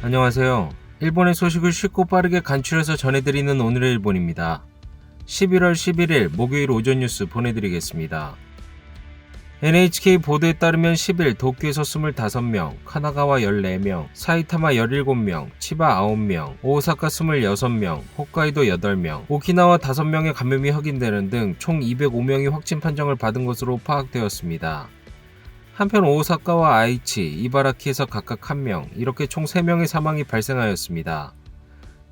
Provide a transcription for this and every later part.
안녕하세요. 일본의 소식을 쉽고 빠르게 간추려서 전해드리는 오늘의 일본입니다. 11월 11일 목요일 오전 뉴스 보내드리겠습니다. NHK 보도에 따르면 10일 도쿄에서 25명, 카나가와 14명, 사이타마 17명, 치바 9명, 오사카 26명, 홋카이도 8명, 오키나와 5명의 감염이 확인되는 등 총 205명이 확진 판정을 받은 것으로 파악되었습니다. 한편 오사카와 아이치, 이바라키에서 각각 1명, 이렇게 총 3명의 사망이 발생하였습니다.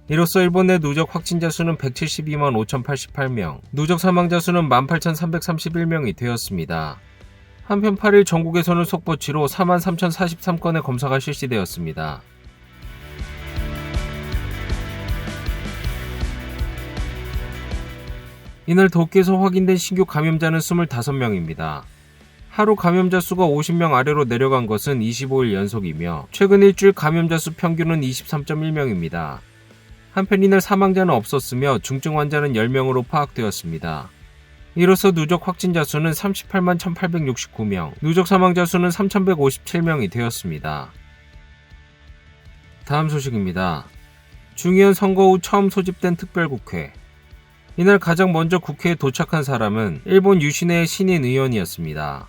이로써 일본 내 누적 확진자 수는 172만 5,088명, 누적 사망자 수는 18,331명이 되었습니다. 한편 8일 전국에서는 속보치로 4만 3,043건의 검사가 실시되었습니다. 이날 도쿄에서 확인된 신규 감염자는 25명입니다. 하루 감염자 수가 50명 아래로 내려간 것은 25일 연속이며 최근 일주일 감염자 수 평균은 23.1명입니다. 한편 이날 사망자는 없었으며 중증 환자는 10명으로 파악되었습니다. 이로써 누적 확진자 수는 38만 1869명, 누적 사망자 수는 3157명이 되었습니다. 다음 소식입니다. 중의원 선거 후 처음 소집된 특별국회. 이날 가장 먼저 국회에 도착한 사람은 일본 유신의 신인 의원이었습니다.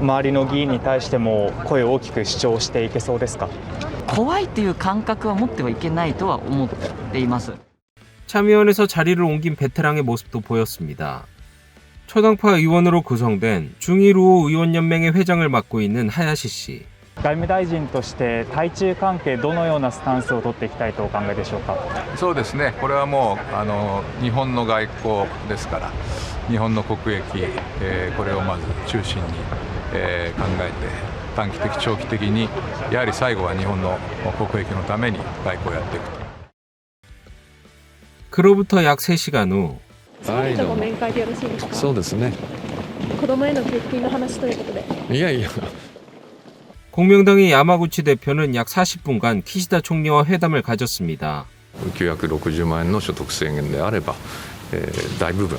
周りの議員に対しても声を大きく主張していけそうですか怖いっていう感覚は持ってはいけないとは思っています。 참의원에서 자리를 옮긴 베테랑의 모습도 보였습니다. 초당파 의원으로 구성된 중의루오 의원연맹의 회장을 맡고 있는 하야시 씨. 外務大臣として対中関係どのようなスタンスを取っていきたいとお考えでしょうかそうですね、これはもうあの日本の外交ですから、日本の国益、えーこれをまず中心に、 えー考えて、短期的、長期的に、やはり最後は日本の国益のために外交をやっていくと。 그로부터 약 3시간 후 はいどうも面会でよろしいですかそうですね。子供への給付金の話ということでいやいや、 공명당의 야마구치 대표는 약 40분간 키시다 총리와 회담을 가졌습니다. 960万円の所得制限であれば、えー大部分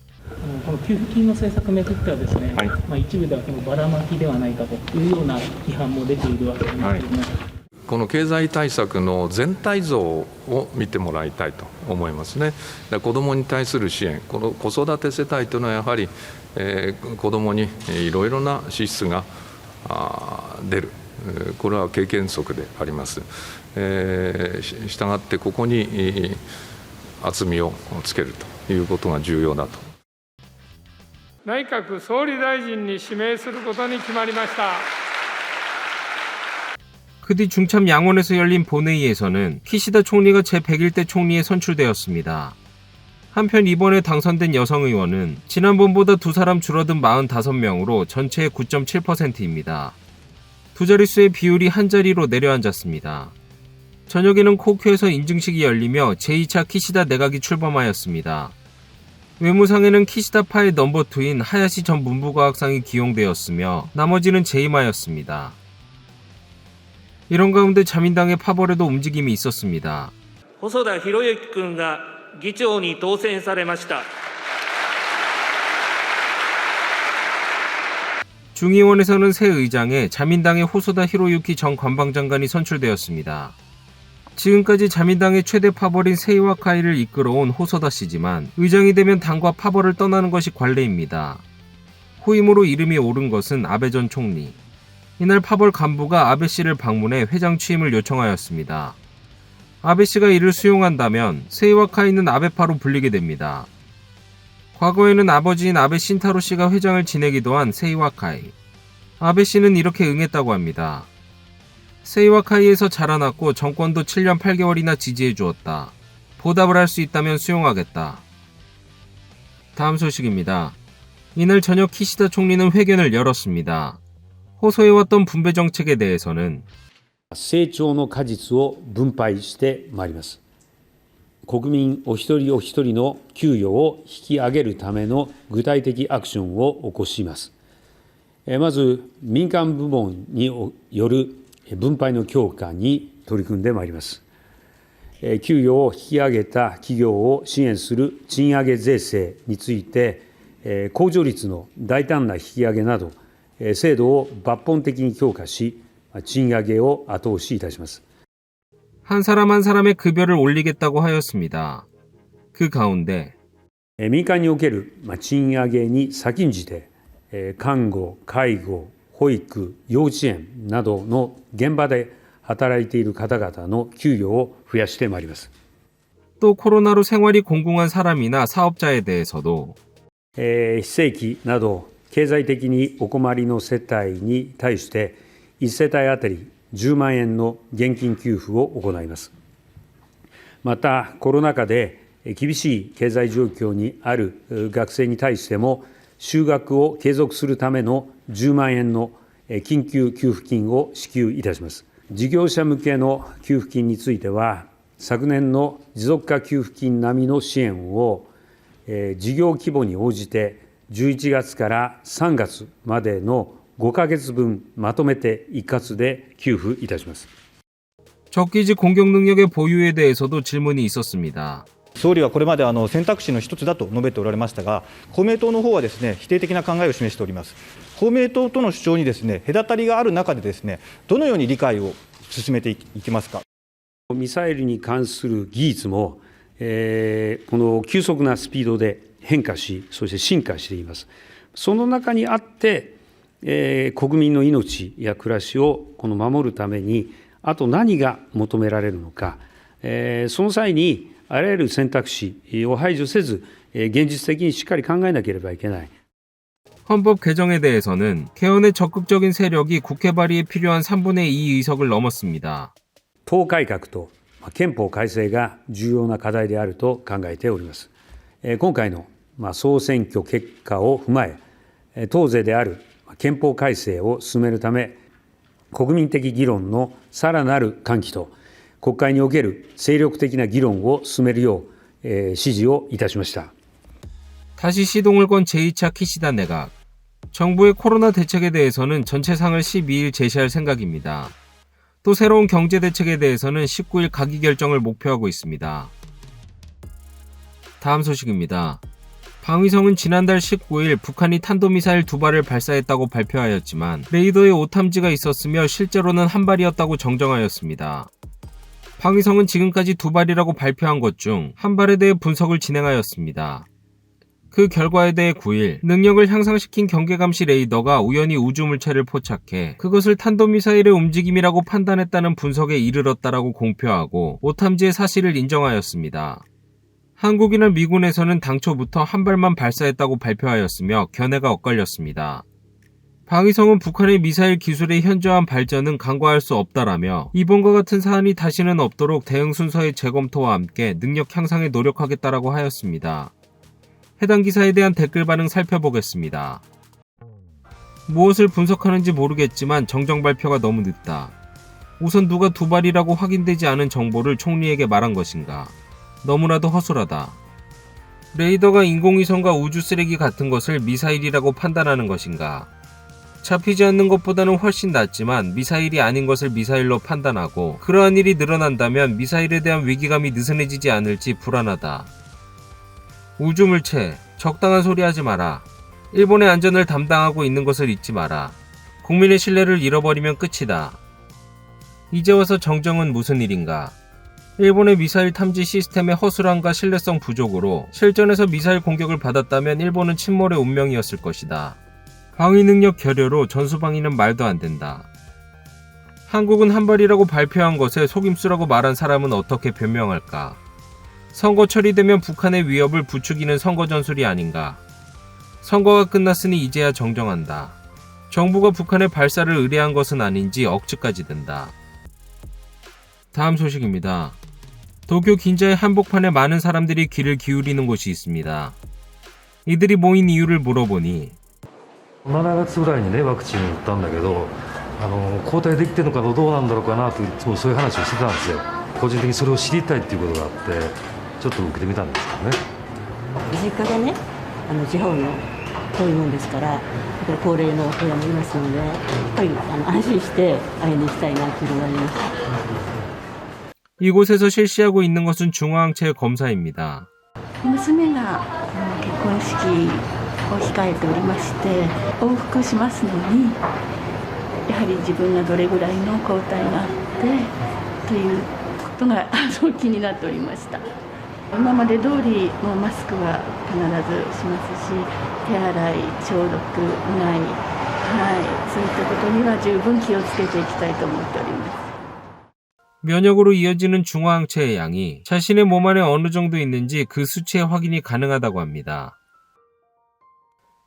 この給付金の政策をめぐってはですね、まあ、一部ではこのばらまきではないかというような批判も出ているわけなんですけれども、この経済対策の全体像を見てもらいたいと思いますね。子どもに対する支援、この子育て世帯というのはやはり、えー子どもにえーいろいろな支出が出る、えーこれは経験則であります。えーししたがってここにえー厚みをつけるということが重要だと。 内閣総理大臣に指名することに決まりました。 그 뒤 중참 양원에서 열린 본회의에서는 키시다 총리가 제101대 총리에 선출되었습니다. 한편 이번에 당선된 여성 의원은 지난번보다 두 사람 줄어든 45명으로 전체의 9.7%입니다. 두 자릿수의 비율이 한 자리로 내려앉았습니다. 저녁에는 코큐에서 인증식이 열리며 제2차 키시다 내각이 출범하였습니다. 외무상에는 키시다파의 넘버2인 하야시 전 문부과학상이 기용되었으며 나머지는 재임하였습니다. 이런 가운데 자민당의 파벌에도 움직임이 있었습니다. 細田博之君が議長に当選されました 중의원에서는 새 의장에 자민당의 호소다 히로유키 전 관방장관이 선출되었습니다. 지금까지 자민당의 최대 파벌인 세이와 카이를 이끌어온 호소다 씨지만 의장이 되면 당과 파벌을 떠나는 것이 관례입니다. 후임으로 이름이 오른 것은 아베 전 총리. 이날 파벌 간부가 아베 씨를 방문해 회장 취임을 요청하였습니다. 아베 씨가 이를 수용한다면 세이와 카이는 아베파로 불리게 됩니다. 과거에는 아버지인 아베 신타로 씨가 회장을 지내기도 한 세이와 카이. 아베 씨는 이렇게 응했다고 합니다. 세이와 카이에서 자라났고 정권도 7년 8개월이나 지지해 주었다. 보답을 할 수 있다면 수용하겠다. 다음 소식입니다. 이날 저녁 키시다 총리는 회견을 열었습니다. 호소해왔던 분배 정책에 대해서는 成長の果実を分配してまいります国民お一人お一人の給与を引き上げるための具体的アクションを起こしますえーまず民間部門による 分配の強化に取り組んでまいります。給与を引き上げた企業を支援する賃上げ税制について、控除率の大胆な引き上げなど、制度を抜本的に強化し、賃上げを後押しいたします。한 사람 한 사람의 급여를 올리겠다고 하였습니 다. 그 가운데民間における賃上げに先んじて、看護、介護、保育、幼稚園などの現場で働いている方々の給与を増やしてまいります。 또 코로나로 생활이 공공한 사람이나 사업자에 대해서도 えー非正規など経済的にお困りの世帯に対して1世帯当たり10万円の現金給付を行いますまたコロナ禍でえー厳しい経済状況にあるう学生に対しても 就学を継続するための10万円のえー緊急給付金を支給いたします事業者向けの給付金については昨年の持続化給付金並みの支援をえー事業規模に応じて11月から3月までの5ヶ月分まとめて一括で給付いたします。 적기지 공격 능력의 보유에 대해서도 질문이 있었습니다. 総理はこれまであの選択肢の一つだと述べておられましたが、公明党の方はですね否定的な考えを示しております。公明党との主張にですね隔たりがある中でですねどのように理解を進めていきますか？ミサイルに関する技術も、えーこの急速なスピードで変化し、そして進化しています。その中にあって、えー国民の命や暮らしをこの守るために、あと何が求められるのか、えーその際にあらゆる選択肢を排除せず、現実的にしっかり考えなければいけない.헌법 개정에 대해서는 개헌의 적극적인 세력이 국회 발의에 필요한 3분의 2 의석을 넘었습니 다. 党改革と憲法改正が重要な課題であると考えております。今回の総選挙結果を踏まえ、党勢である憲法改正を進めるため、国民的議論のさらなる喚起と 国会における精力的な議論を進めるよう、えー指示をいたしました。 다시 시동을 건 제2차 키시다 내각. 정부의 코로나 대책에 대해서는 전체상을 12일 제시할 생각입니다. 또 새로운 경제 대책에 대해서는 19일 가기 결정을 목표하고 있습니다. 다음 소식입니다. 방위성은 지난달 19일 북한이 탄도미사일 두 발을 발사했다고 발표하였지만 레이더에 오탐지가 있었으며 실제로는 한 발이었다고 정정하였습니다. 방위성은 지금까지 두 발이라고 발표한 것 중 한 발에 대해 분석을 진행하였습니다. 그 결과에 대해 9일 능력을 향상시킨 경계감시 레이더가 우연히 우주 물체를 포착해 그것을 탄도미사일의 움직임이라고 판단했다는 분석에 이르렀다라고 공표하고 오탐지의 사실을 인정하였습니다. 한국이나 미군에서는 당초부터 한 발만 발사했다고 발표하였으며 견해가 엇갈렸습니다. 방위성은 북한의 미사일 기술의 현저한 발전은 간과할 수 없다라며 이번과 같은 사안이 다시는 없도록 대응 순서의 재검토와 함께 능력 향상에 노력하겠다라고 하였습니다. 해당 기사에 대한 댓글 반응 살펴보겠습니다. 무엇을 분석하는지 모르겠지만 정정 발표가 너무 늦다. 우선 누가 두 발이라고 확인되지 않은 정보를 총리에게 말한 것인가. 너무나도 허술하다. 레이더가 인공위성과 우주 쓰레기 같은 것을 미사일이라고 판단하는 것인가. 잡히지 않는 것보다는 훨씬 낫지만 미사일이 아닌 것을 미사일로 판단하고 그러한 일이 늘어난다면 미사일에 대한 위기감이 느슨해지지 않을지 불안하다. 우주물체, 적당한 소리 하지 마라. 일본의 안전을 담당하고 있는 것을 잊지 마라. 국민의 신뢰를 잃어버리면 끝이다. 이제 와서 정정은 무슨 일인가? 일본의 미사일 탐지 시스템의 허술함과 신뢰성 부족으로 실전에서 미사일 공격을 받았다면 일본은 침몰의 운명이었을 것이다. 방위 능력 결여로 전수방위는 말도 안 된다. 한국은 한 발이라고 발표한 것에 속임수라고 말한 사람은 어떻게 변명할까? 선거 처리되면 북한의 위협을 부추기는 선거 전술이 아닌가? 선거가 끝났으니 이제야 정정한다. 정부가 북한의 발사를 의뢰한 것은 아닌지 억측까지 된다. 다음 소식입니다. 도쿄 긴자의 한복판에 많은 사람들이 귀를 기울이는 곳이 있습니다. 이들이 모인 이유를 물어보니 7月ぐらいにねワクチン打ったんだけどあの抗体できてるのかどうなんだろうかなといつもそういう話をしてたんですよ個人的にそれを知りたいっていうことがあってちょっと受けてみたんですけどね実家がねあの地方の遠いもんですからやっぱり高齢の親もいますのでやっぱりあの安心して会いに行きたいなっていうのがあります 이곳에서 실시하고 있는 것은 중화항체 검사입니다. 娘があの結婚式 を控えておりまして往復しますのにやはり自分がどれぐらいの抗体があってということがあの気になっておりました今まで通りもうマスクは必ずしますし手洗い消毒うがい、はい、そういったことには十分気をつけていきたいと思っております 면역으로 이어지는 중화항체의 양이 자신의 몸 안에 어느 정도 있는지 그 수치의 확인이 가능하다고 합니다.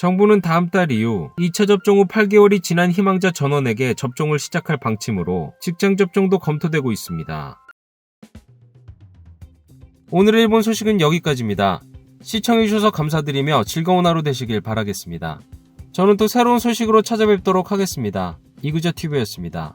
정부는 다음 달 이후 2차 접종 후 8개월이 지난 희망자 전원에게 접종을 시작할 방침으로 직장 접종도 검토되고 있습니다. 오늘의 일본 소식은 여기까지입니다. 시청해주셔서 감사드리며 즐거운 하루 되시길 바라겠습니다. 저는 또 새로운 소식으로 찾아뵙도록 하겠습니다. 이구자 TV였습니다.